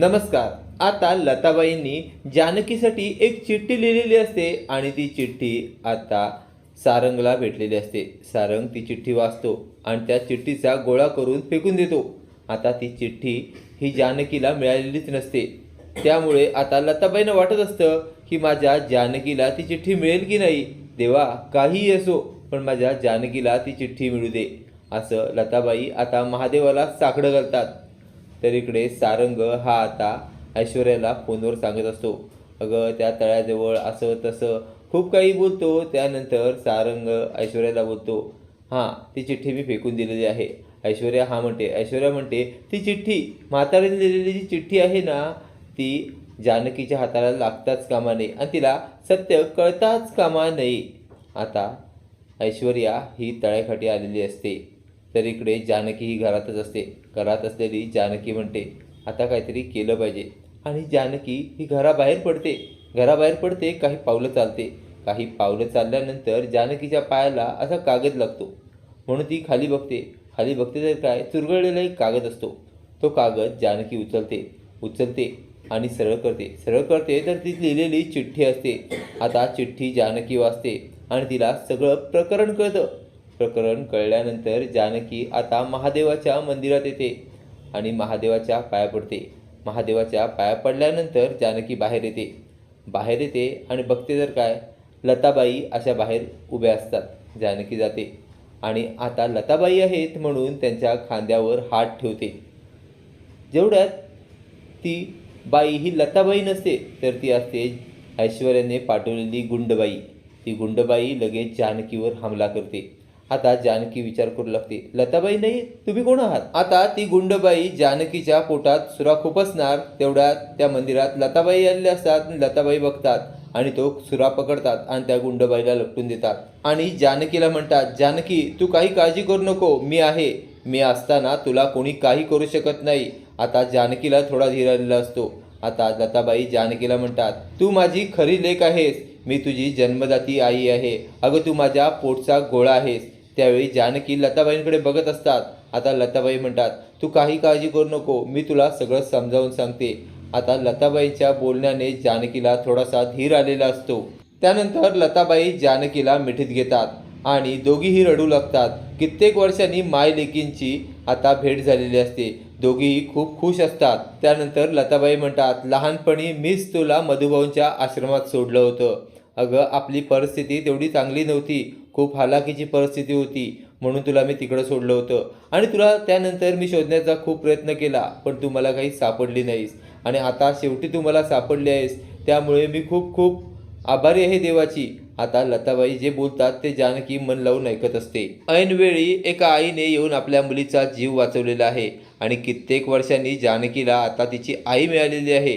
नमस्कार आता लताबाईंनी जानकीसाठी एक चिठ्ठी लिहिलेली असते आणि ती चिठ्ठी आता सारंगला भेटलेली असते. सारंग ती चिठ्ठी वाचतो आणि त्या चिठ्ठीचा गोळा करून फेकून देतो. आता ती चिठ्ठी ही जानकीला मिळालेलीच नसते. त्यामुळे आता लताबाईंना वाटत असतं की माझ्या जानकीला ती चिठ्ठी मिळेल की नाही? देवा काहीही असो पण माझ्या जानकीला ती चिठ्ठी मिळू दे. असं लताबाई आता महादेवाला साकडं घालतात. तर इकडे सारंग हा आता ऐश्वर्याला फोनवर सांगत असतो. अगं त्या तळ्याजवळ असं तसं खूप काही बोलतो. त्यानंतर सारंग ऐश्वर्याला बोलतो हां ती चिठ्ठी मी फेकून दिलेली आहे. ऐश्वर्या हा म्हणते ऐश्वर्या म्हणते ती चिठ्ठी म्हातारीने लिहिलेली जी चिठ्ठी आहे ना ती जानकीच्या हाताला लागताच कामा नये आणि तिला सत्य कळताच कामा नये. आता ऐश्वर्या ही तळ्याखाटी आलेली असते. तर इकडे जानकी ही घरातच असते. घरात असलेली जानकी म्हणते आता काहीतरी केलं पाहिजे. आणि जानकी ही घराबाहेर पडते. घराबाहेर पडते काही पावलं चालते. काही पावलं चालल्यानंतर जानकीच्या पायाला असा कागद लागतो. म्हणून ती खाली बघते. खाली बघते तर काय? चुरगळलेला एक कागद असतो. तो कागद जानकी उचलते. उचलते आणि सरळ करते. सरळ करते तर ती लिहिलेली चिठ्ठी असते. आता चिठ्ठी जानकी वाचते आणि तिला सगळं प्रकरण कळतं. प्रकरण कळल्यानंतर जानकी आता महादेवाच्या मंदिरात येते आणि महादेवाच्या पाया पडते. महादेवाच्या पाया पडल्यानंतर जानकी बाहेर येते. बाहेर येते आणि बघते तर काय? लताबाई अशा बाहेर उभ्या असतात. जानकी जाते आणि आता लताबाई आहेत म्हणून त्यांच्या खांद्यावर हात ठेवते. जेवढ्यात ती बाई ही लताबाई नसते तर ती असते ऐश्वर्याने पाठवलेली गुंडबाई. ती गुंडबाई लगेच जानकीवर हमला करते. आता जानकी विचार करू लागते. लताबाई नाही तुम्ही कोण आहात? आता ती गुंडबाई जानकीच्या पोटात सुरा खुपसणार तेवढ्यात त्या मंदिरात लताबाई आलेल्या असतात. लताबाई बघतात आणि तो सुरा पकडतात आणि त्या गुंडबाईला लपटून देतात. आणि जानकीला म्हणतात जानकी तू काही काळजी करू नको. मी आहे. मी असताना तुला कोणी काही करू शकत नाही. आता जानकीला थोडा धीर आलेला असतो. आता लताबाई जानकीला म्हणतात तू माझी खरी लेख आहेस. मी तुझी जन्मदाती आई आहे. अगं तू माझ्या पोटचा गोळा आहेस. त्यावेळी जानकी लताबाईंकडे बघत असतात. आता लताबाई म्हणतात तू काही काळजी करू नको मी तुला सगळं समजावून सांगते. आता लताबाईंच्या बोलण्याने जानकीला थोडासा धीर आलेला असतो. त्यानंतर लताबाई जानकीला मिठीत घेतात आणि दोघीही रडू लागतात. कित्येक वर्षांनी माय लेकींची आता भेट झालेली असते. दोघीही खूप खुश असतात. त्यानंतर लताबाई म्हणतात लहानपणी मीच तुला मधुभाऊंच्या आश्रमात सोडलं होतं. अगं आपली परिस्थिती तेवढी चांगली नव्हती. खूप हालाकीची परिस्थिती होती म्हणून तुला मी तिकडं सोडलं होतं. आणि तुला त्यानंतर मी शोधण्याचा खूप प्रयत्न केला पण तू मला काही सापडली नाहीस. आणि आता शेवटी तू मला सापडली आहेस त्यामुळे मी खूप खूप आभारी आहे देवाची. आता लताबाई जे बोलतात ते जानकी मन लावून ऐकत असते. ऐनवेळी एका आईने येऊन आपल्या मुलीचा जीव वाचवलेला आहे. आणि कित्येक वर्षांनी जानकीला आता तिची आई मिळालेली आहे.